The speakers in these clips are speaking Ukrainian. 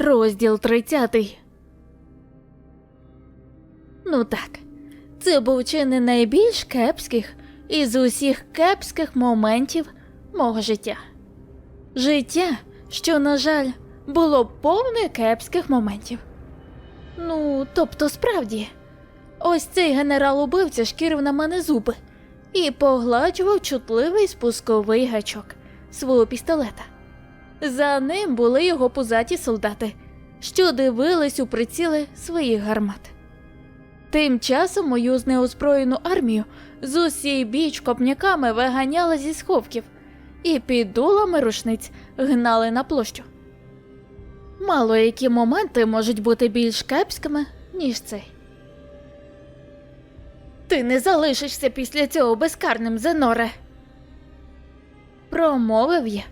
Розділ 30. Ну так, це був чи не найбільш кепських із усіх кепських моментів мого життя. Життя, що, на жаль, було повне кепських моментів. Ну, тобто, справді, ось цей генерал убивця шкірив на мене зуби і погладжував чутливий спусковий гачок свого пістолета. За ним були його пузаті солдати, що дивились у приціли своїх гармат. Тим часом мою неозброєну армію з усій біч копняками виганяли зі сховків і під дулами рушниць гнали на площу. Мало які моменти можуть бути більш кепськими, ніж цей. Ти не залишишся після цього безкарним, Зеноре. Промовив я.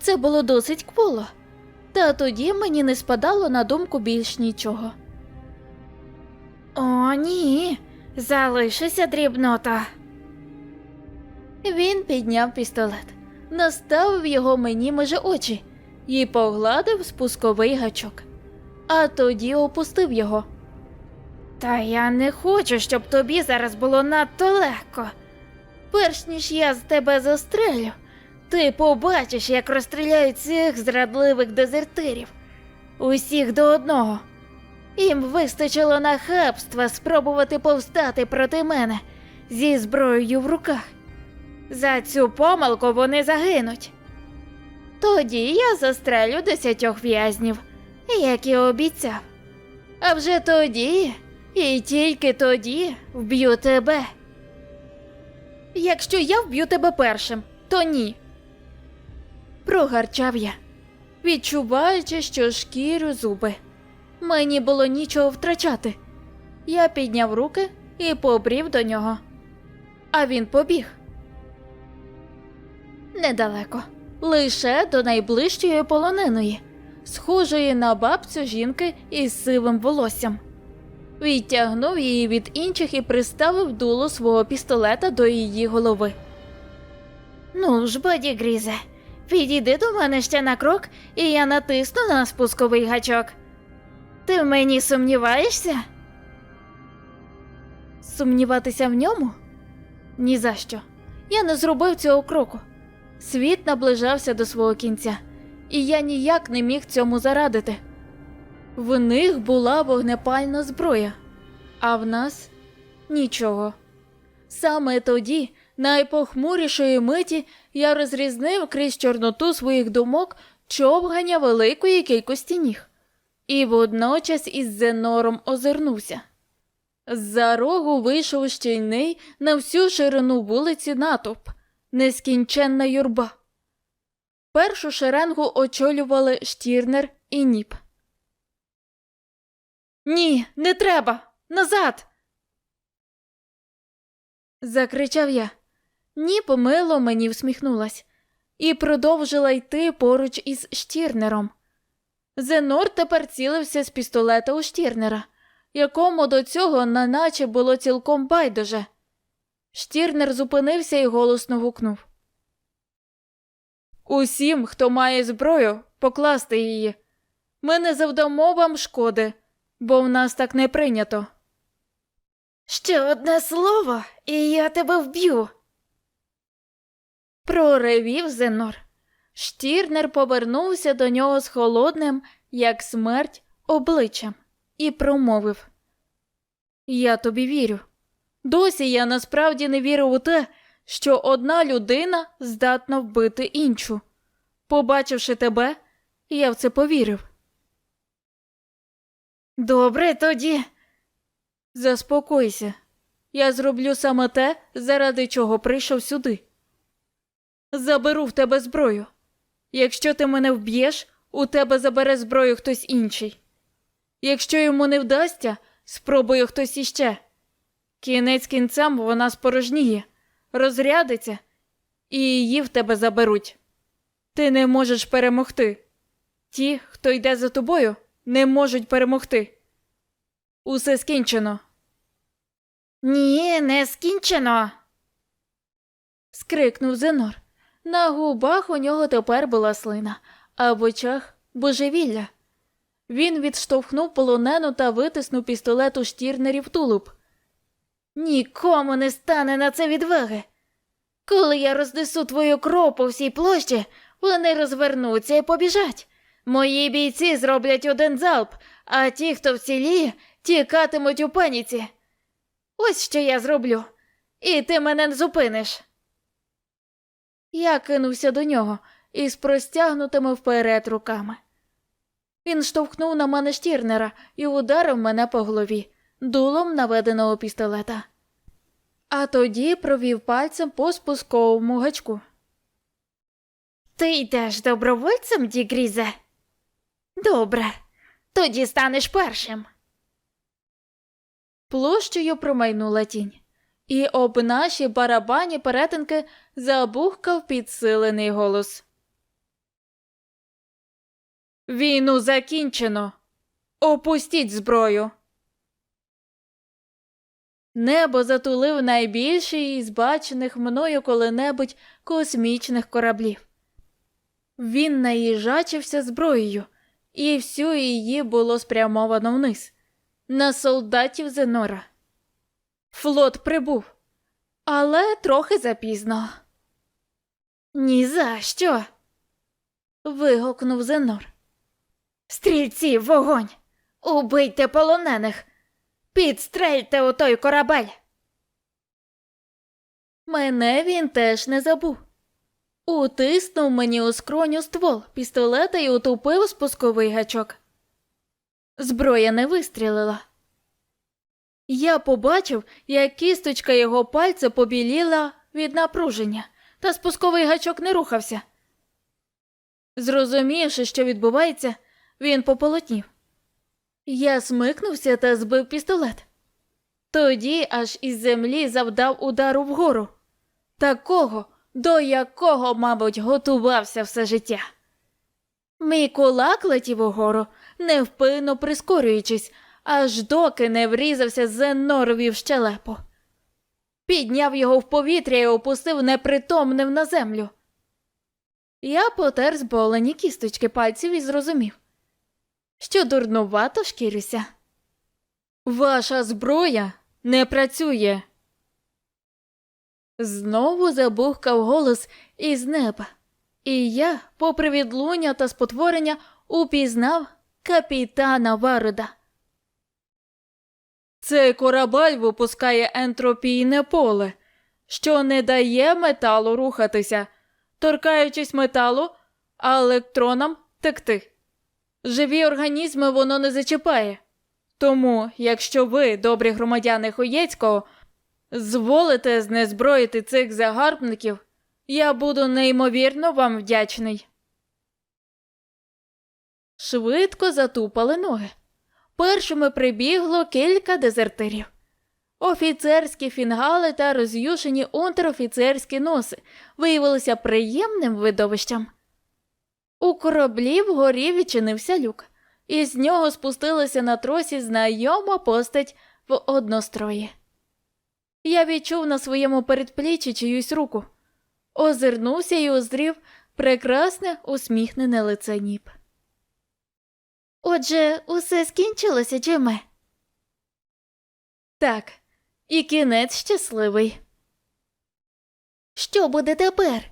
Це було досить кволо, та тоді мені не спадало на думку більш нічого. О, ні, залишися дрібнота. Він підняв пістолет, наставив його мені меже очі і погладив спусковий гачок, а тоді опустив його. Та я не хочу, щоб тобі зараз було надто легко. Перш ніж я з тебе застрелю, ти побачиш, як розстріляють цих зрадливих дезертирів. Усіх до одного. Їм вистачило нахабства спробувати повстати проти мене зі зброєю в руках. За цю помилку вони загинуть. Тоді я застрелю десятьох в'язнів, як і обіцяв. А вже тоді, і тільки тоді вб'ю тебе. Якщо я вб'ю тебе першим, то ні. Прогарчав я, відчуваючи, що шкірю зуби. Мені було нічого втрачати. Я підняв руки і побрів до нього. А він побіг. Недалеко, лише до найближчої полоненої, схожої на бабцю жінки із сивим волоссям. Відтягнув її від інших і приставив дуло свого пістолета до її голови. Ну ж, Боді Грізе, підійди до мене ще на крок, і я натисну на спусковий гачок. Ти в мені сумніваєшся? Сумніватися в ньому? Ні за що. Я не зробив цього кроку. Світ наближався до свого кінця, і я ніяк не міг цьому зарадити. В них була вогнепальна зброя, а в нас нічого. Саме тоді, найпохмурішої миті, я розрізнив крізь чорноту своїх думок човгання великої кількості ніг і водночас із Зенором озирнувся. З-за рогу вийшов щільний на всю ширину вулиці натовп, нескінченна юрба. Першу шеренгу очолювали Штірнер і Ніп. Ні, не треба. Назад. закричав я. Ніп мило мені всміхнулась і продовжила йти поруч із Штірнером. Зенор тепер цілився з пістолета у Штірнера, якому до цього неначе було цілком байдуже. Штірнер зупинився і голосно гукнув. Усім, хто має зброю, покласти її. Ми не завдамо вам шкоди, бо в нас так не прийнято. Ще одне слово, і я тебе вб'ю. Проревів Зенор. Штірнер повернувся до нього з холодним, як смерть, обличчям, і промовив: Я тобі вірю. Досі я насправді не вірю у те, що одна людина здатна вбити іншу. Побачивши тебе, я в це повірив. Добре тоді. Заспокойся. Я зроблю саме те, заради чого прийшов сюди. Заберу в тебе зброю. Якщо ти мене вб'єш, у тебе забере зброю хтось інший. Якщо йому не вдасться, спробує хтось іще. Кінець кінцем вона спорожніє, розрядиться, і її в тебе заберуть. Ти не можеш перемогти. Ті, хто йде за тобою, не можуть перемогти. Усе скінчено. Ні, не скінчено. скрикнув Зенор. На губах у нього тепер була слина, а в очах божевілля. Він відштовхнув полонену та витиснув пістолет у штірнері в тулуб. Нікому не стане на це відваги. Коли я рознесу твою кров по всій площі, вони розвернуться і побіжать. Мої бійці зроблять один залп, а ті, хто вціліє, тікатимуть у паніці. Ось що я зроблю, і ти мене не зупиниш. Я кинувся до нього із простягнутими вперед руками. Він штовхнув на мене штірнера і ударив мене по голові дулом наведеного пістолета. А тоді провів пальцем по спусковому гачку. Ти йдеш добровольцем, Дігрізе? Добре, тоді станеш першим. Площею промайнула тінь, і об наші барабані перетинки забухкав підсилений голос. Війну закінчено. Опустіть зброю. Небо затулив найбільший із бачених мною коли-небудь космічних кораблів. Він наїжачився зброєю, і всю її було спрямовано вниз, на солдатів Зенора. Флот прибув, але трохи запізно. «Ні за що!» – вигукнув Зенор. Стрільці, вогонь! Убийте полонених! Підстрельте у той корабель. Мене він теж не забув. Утиснув мені у скроню ствол пістолета і утупив спусковий гачок. Зброя не вистрілила. Я побачив, як кісточка його пальця побіліла від напруження, та спусковий гачок не рухався. Зрозумівши, що відбувається, він пополотнів. Я смикнувся та збив пістолет. Тоді аж із землі завдав удару вгору, такого, до якого, мабуть, готувався все життя. Мій кулак летів угору, невпинно прискорюючись, аж доки не врізався Зенорові в щелепу. Підняв його в повітря і опустив непритомним на землю. Я потер зболені кісточки пальців і зрозумів що дурнувато шкірюся. Ваша зброя не працює. Знову забухкав голос із неба, і я, попри відлуння та спотворення, упізнав капітана Варода. Цей корабель випускає ентропійне поле, що не дає металу рухатися, торкаючись металу, а електронам текти. Живі організми воно не зачіпає. Тому, якщо ви, добрі громадяни Хоєцького, зволите знезброїти цих загарбників, я буду неймовірно вам вдячний. Швидко затупали ноги. Першими прибігло кілька дезертирів. Офіцерські фінгали та роз'юшені унтерофіцерські носи виявилися приємним видовищем. У кораблі вгорі відчинився люк, і з нього спустилася на тросі знайома постать в однострої. Я відчув на своєму передпліччі чиюсь руку, озирнувся і озрів прекрасне усміхнене лице ніп. Отже, усе скінчилося, Джиме? Так, і кінець щасливий. Що буде тепер?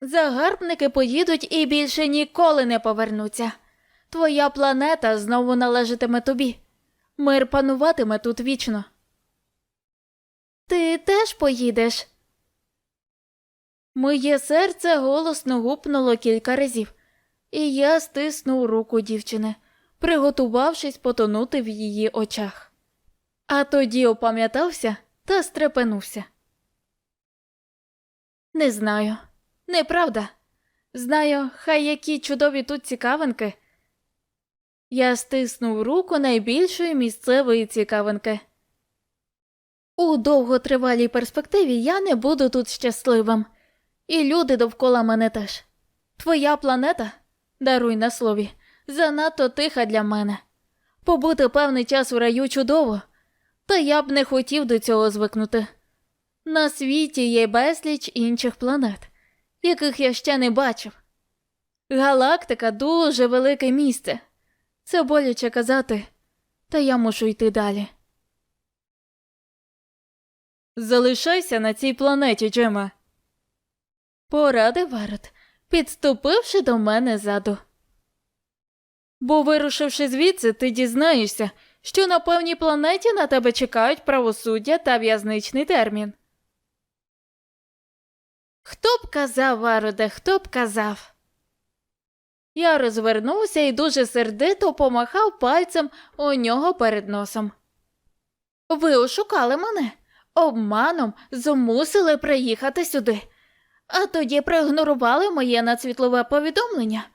Загарбники поїдуть і більше ніколи не повернуться. Твоя планета знову належатиме тобі. Мир пануватиме тут вічно. Ти теж поїдеш. Моє серце голосно гупнуло кілька разів, і я стиснув руку дівчини, приготувавшись потонути в її очах. А тоді опам'ятався та стрепенувся. Не знаю. Неправда. Знаю, хай які чудові тут цікавинки. Я стиснув руку найбільшої місцевої цікавинки. У довготривалій перспективі я не буду тут щасливим, і люди довкола мене теж. Твоя планета, даруй на слові, занадто тиха для мене. Побути певний час у раю чудово, та я б не хотів до цього звикнути. На світі є безліч інших планет яких я ще не бачив. Галактика дуже велике місце. Це боляче казати, та я мушу йти далі. Залишайся на цій планеті, Джема. Порадив Варет, підступивши до мене ззаду. Бо, вирушивши звідси, ти дізнаєшся, що на певній планеті на тебе чекають правосуддя та в'язничний термін. Хто б казав, Вароде, хто б казав? Я розвернувся і дуже сердито помахав пальцем у нього перед носом. Ви ошукали мене, обманом змусили приїхати сюди, а тоді проігнорували моє надсвітлове повідомлення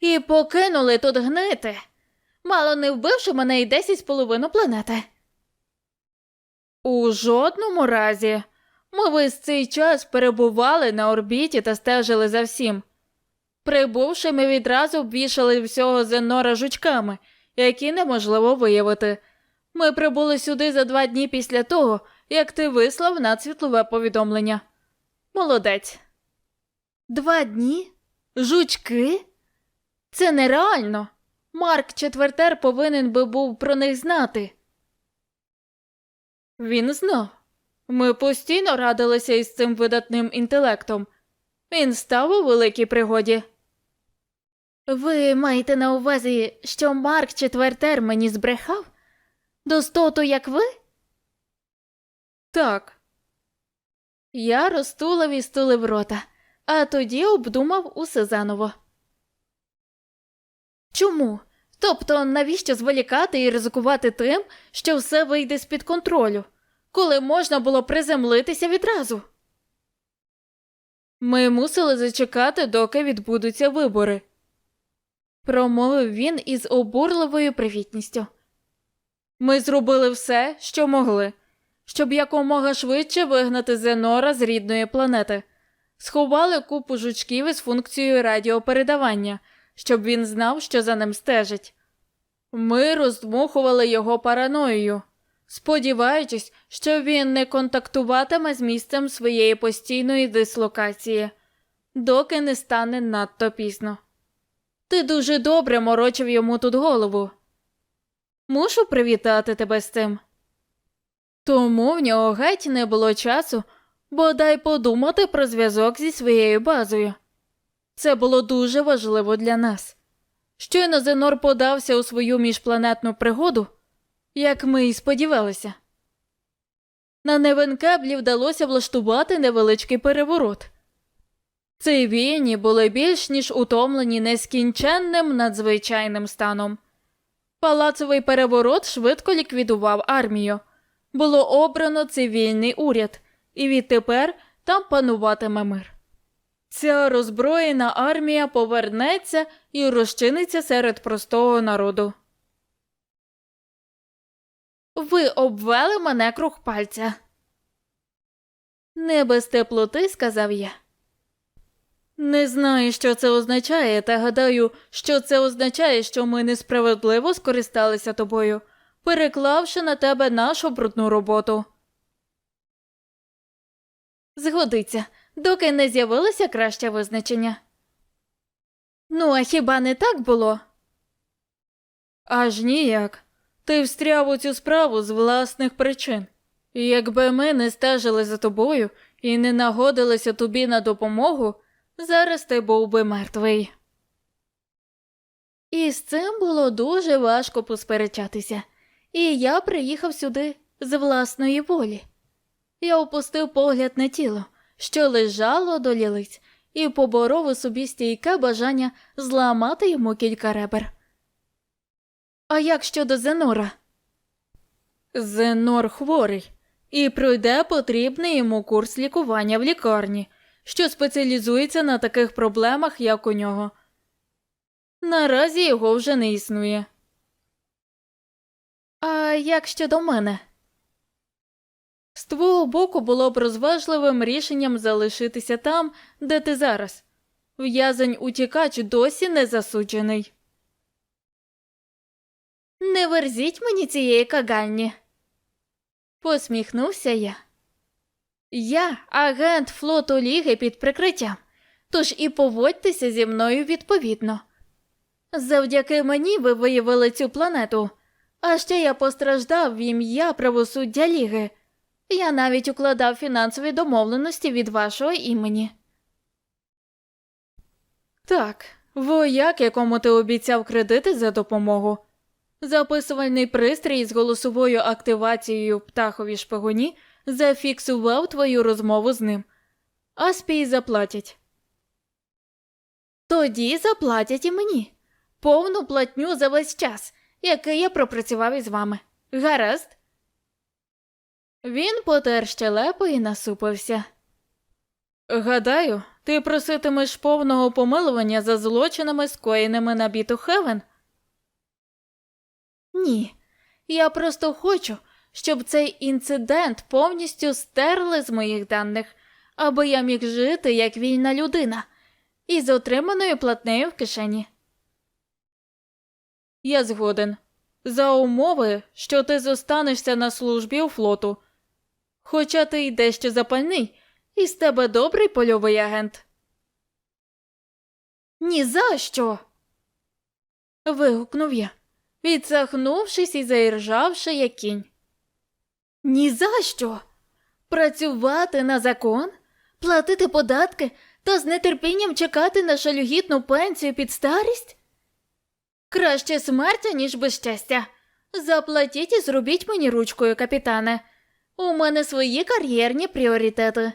і покинули тут гнити, мало не вбивши мене і десять з половину планети. У жодному разі ми весь цей час перебували на орбіті та стежили за всім. Прибувши, ми відразу обвішали всього Зенора жучками, які неможливо виявити. Ми прибули сюди за два дні після того, як ти вислав надсвітлове повідомлення. Молодець. Два дні? Жучки? Це нереально. Марк Четвертер повинен би був про них знати. Він знав. Ми постійно радилися із цим видатним інтелектом. Він став у великій пригоді. Ви маєте на увазі, що Марк Четвертер мені збрехав? Достоту, як ви? Так. Я розтулив і стулив рота, а тоді обдумав усе заново. Чому? Тобто, навіщо зволікати і ризикувати тим, що все вийде з-під контролю, коли можна було приземлитися відразу? Ми мусили зачекати, доки відбудуться вибори, промовив він із обурливою привітністю. Ми зробили все, що могли, щоб якомога швидше вигнати Зенора з рідної планети, сховали купу жучків із функцією радіопередавання, щоб він знав, що за ним стежить. Ми роздмухували його параноєю, сподіваючись, що він не контактуватиме з місцем своєї постійної дислокації, доки не стане надто пізно. Ти дуже добре морочив йому тут голову. Мушу привітати тебе з цим. Тому в нього геть не було часу бодай подумати про зв'язок зі своєю базою. Це було дуже важливо для нас. Щойно Зенор подався у свою міжпланетну пригоду, як ми і сподівалися. На Невенкеблі вдалося влаштувати невеличкий переворот. Цивільні були більш ніж утомлені нескінченним надзвичайним станом. Палацовий переворот швидко ліквідував армію. Було обрано цивільний уряд, і відтепер там пануватиме мир. Ця роззброєна армія повернеться і розчиниться серед простого народу. Ви обвели мене круг пальця. Не без теплоти, сказав я. Не знаю, що це означає, та гадаю, що це означає, що ми несправедливо скористалися тобою, переклавши на тебе нашу брудну роботу. Згодиться, доки не з'явилося краще визначення. Ну, а хіба не так було? Аж ніяк. Ти встряв у цю справу з власних причин. І якби ми не стежили за тобою і не нагодилися тобі на допомогу, зараз ти був би мертвий. І з цим було дуже важко посперечатися, і я приїхав сюди з власної волі. Я опустив погляд на тіло, що лежало до лілиць, і поборов у собі стійке бажання зламати йому кілька ребер. А як щодо Зенора? Зенор хворий і пройде потрібний йому курс лікування в лікарні, що спеціалізується на таких проблемах, як у нього. Наразі його вже не існує. А як щодо мене? З твого боку було б розважливим рішенням залишитися там, де ти зараз. В'язень утікач досі не засуджений. Не верзіть мені цієї кагальні. Посміхнувся я. Я агент флоту Ліги під прикриттям. тож і поводьтеся зі мною відповідно. Завдяки мені ви виявили цю планету, а ще я постраждав в ім'я правосуддя Ліги. Я навіть укладав фінансові домовленості від вашого імені. Так, вояк, якому ти обіцяв кредити за допомогу. Записувальний пристрій з голосовою активацією птахові шпигуні зафіксував твою розмову з ним. Аспії заплатять. Тоді заплатять і мені повну платню за весь час, який я пропрацював із вами. Гаразд. Він потер щелепу і насупився. Гадаю, ти проситимеш повного помилування за злочинами, скоєними на біту Хевен? Ні. Я просто хочу, щоб цей інцидент повністю стерли з моїх даних, аби я міг жити як вільна людина із отриманою платнею в кишені. Я згоден. За умови, що ти зостанешся на службі у флоту. Хоча ти й дещо запальний, і з тебе добрий польовий агент. Ні за що. вигукнув я, відсахнувшись і заіржавши як кінь. Ні за що. Працювати на закон, платити податки та з нетерпінням чекати на шалюгідну пенсію під старість? Краще смерть, ніж безщастя. Заплатіть і зробіть мені ручкою, капітане. У мене свої кар'єрні пріоритети.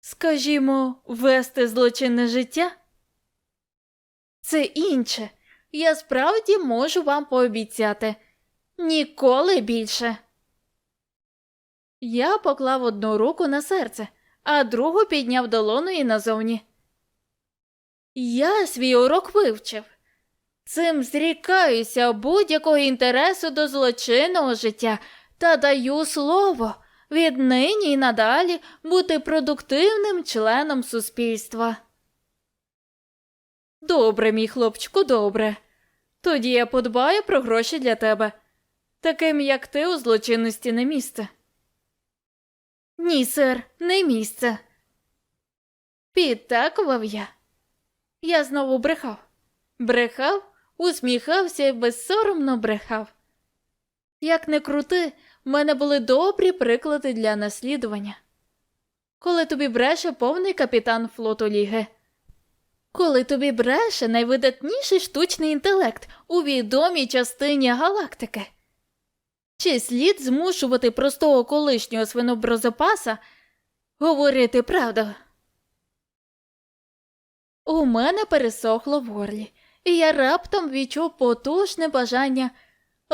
Скажімо, вести злочинне життя? Це інше. Я справді можу вам пообіцяти. Ніколи більше. Я поклав одну руку на серце, а другу підняв долоною назовні. Я свій урок вивчив. Цим зрікаюся будь-якого інтересу до злочинного життя та даю слово віднині і надалі бути продуктивним членом суспільства. Добре, мій хлопчику, добре. Тоді я подбаю про гроші для тебе. Таким, як ти, у злочинності не місце. Ні, сер, не місце. Підтакував я. Я знову брехав. Брехав, усміхався і безсоромно брехав. Як не крути, в мене були добрі приклади для наслідування. Коли тобі бреше повний капітан флоту Ліги. Коли тобі бреше найвидатніший штучний інтелект у відомій частині галактики. Чи слід змушувати простого колишнього свиноброзопаса говорити правду? У мене пересохло в горлі, і я раптом відчув потужне бажання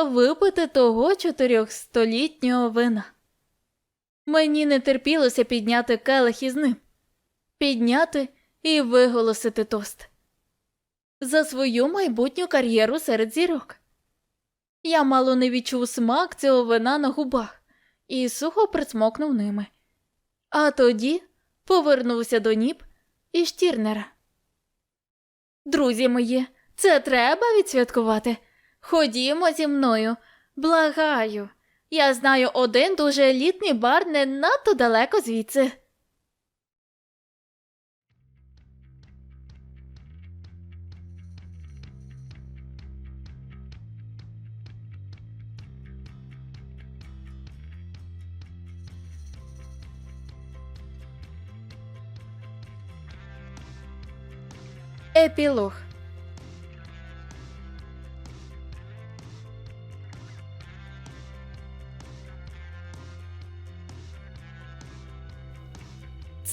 випити того чотирьохстолітнього вина. Мені не терпілося підняти келих із ним, підняти і виголосити тост за свою майбутню кар'єру серед зірок. Я мало не відчув смак цього вина на губах і сухо присмокнув ними. А тоді повернувся до ніб і штірнера. Друзі мої, це треба відсвяткувати. Ходімо зі мною, благаю. Я знаю один дуже елітний бар не надто далеко звідси. Епілог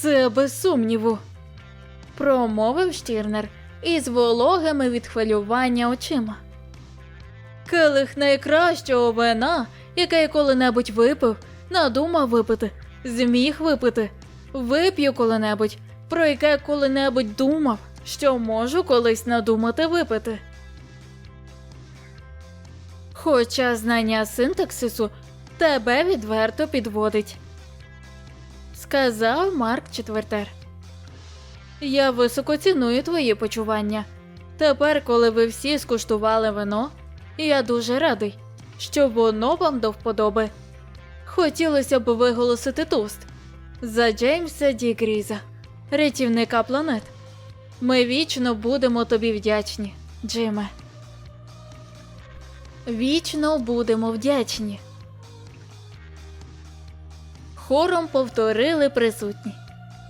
Це без сумніву, промовив Штірнер із вологими від хвилювання очима. Келих найкращого вина, яке я коли-небудь випив, надумав випити, зміг випити, вип'ю коли-небудь, про яке коли-небудь думав, що можу колись надумати випити. Хоча знання синтаксису тебе відверто підводить сказав Марк Четвертер. Я високо ціную твої почування. Тепер, коли ви всі скуштували вино, я дуже радий, що воно вам до вподоби. Хотілося б виголосити тост за Джеймса Ді Гріза, рятівника планет. Ми вічно будемо тобі вдячні, Джиме. Вічно будемо вдячні. Хором повторили присутні.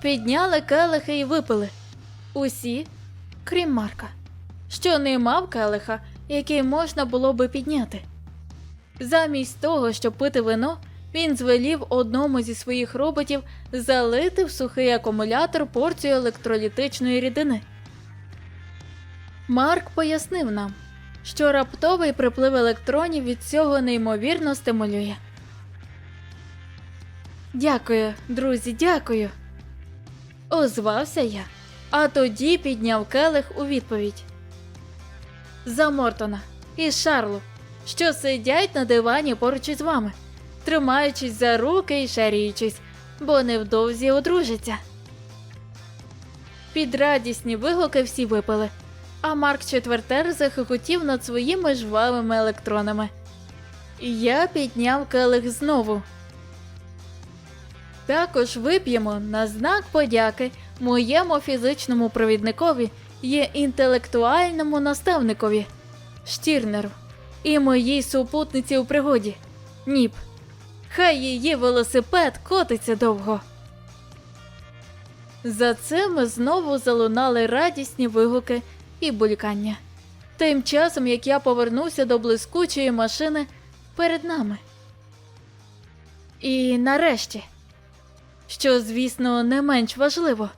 Підняли келихи і випили. Усі, крім Марка, що не мав келиха, який можна було би підняти. Замість того, щоб пити вино, він звелів одному зі своїх роботів залити в сухий акумулятор порцію електролітичної рідини. Марк пояснив нам, що раптовий приплив електронів від цього неймовірно стимулює. Дякую, друзі, дякую. Озвався я, а тоді підняв келих у відповідь. За Мортона і Шарлу, що сидять на дивані поруч із вами, тримаючись за руки і шаріючись, бо невдовзі одружаться. Під радісні вигуки всі випили, а Марк Четвертер захихотів над своїми жвавими електронами. Я підняв келих знову. Також вип'ємо на знак подяки моєму фізичному провідникові і інтелектуальному наставникові Штірнеру і моїй супутниці у пригоді Ніп. Хай її велосипед котиться довго. За цим знову залунали радісні вигуки і булькання. Тим часом, як я повернувся до блискучої машини перед нами. І нарешті що, звісно, не менш важливо.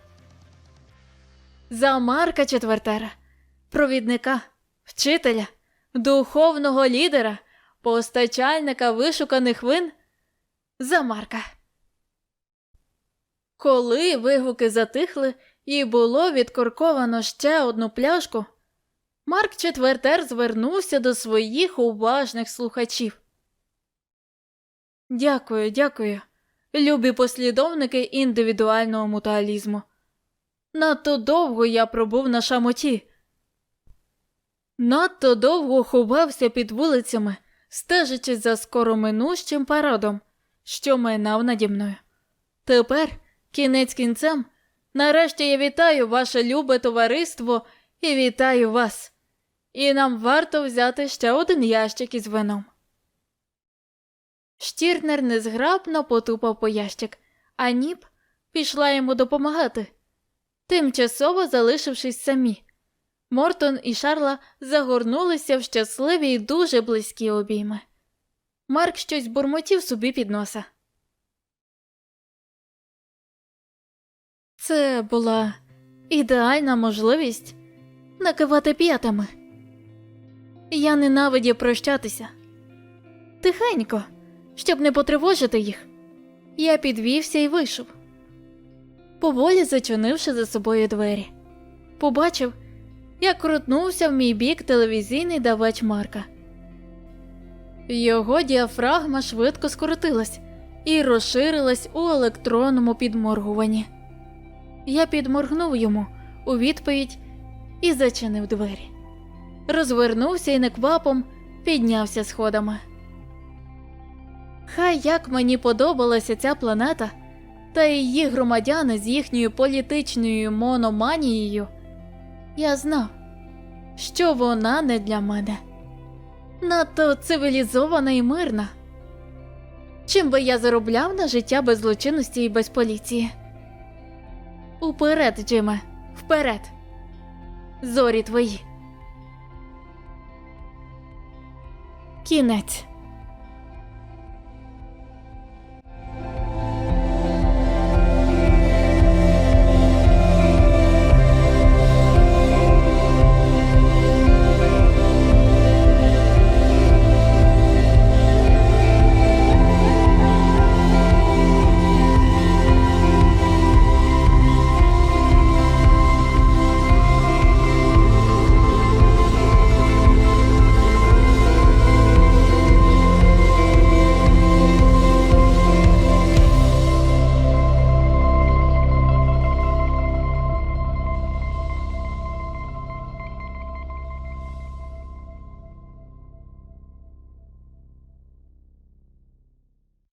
За Марка Четвертера, провідника, вчителя, духовного лідера, постачальника вишуканих вин. За. Коли вигуки затихли і було відкорковано ще одну пляшку, Марк Четвертер звернувся до своїх уважних слухачів. Дякую, дякую любі послідовники індивідуального мутуалізму. Надто довго я пробув на шамоті. Надто довго ховався під вулицями, стежачи за скороминущим парадом, що минав наді мною. Тепер, кінець кінцем, нарешті я вітаю ваше любе товариство і вітаю вас. І нам варто взяти ще один ящик із вином. Штірнер незграбно потупав по ящик, а Ніп пішла йому допомагати, тимчасово залишившись самі. Мортон і Шарла загорнулися в щасливі й дуже близькі обійми. Марк щось бурмотів собі під носа. Це була ідеальна можливість накивати п'ятами. Я ненавидів прощатися. Тихенько щоб не потривожити їх. Я підвівся і вийшов, поволі зачинивши за собою двері. Побачив, як крутнувся в мій бік телевізійний давач Марка. Його діафрагма швидко скоротилась і розширилась у електронному підморгуванні. Я підморгнув йому у відповідь і зачинив двері. Розвернувся і неквапом піднявся сходами. Хай як мені подобалася ця планета та її громадяни з їхньою політичною мономанією, я знав, що вона не для мене надто цивілізована і мирна. Чим би я заробляв на життя без злочинності і без поліції? Уперед, Джиме, вперед, зорі твої. Кінець.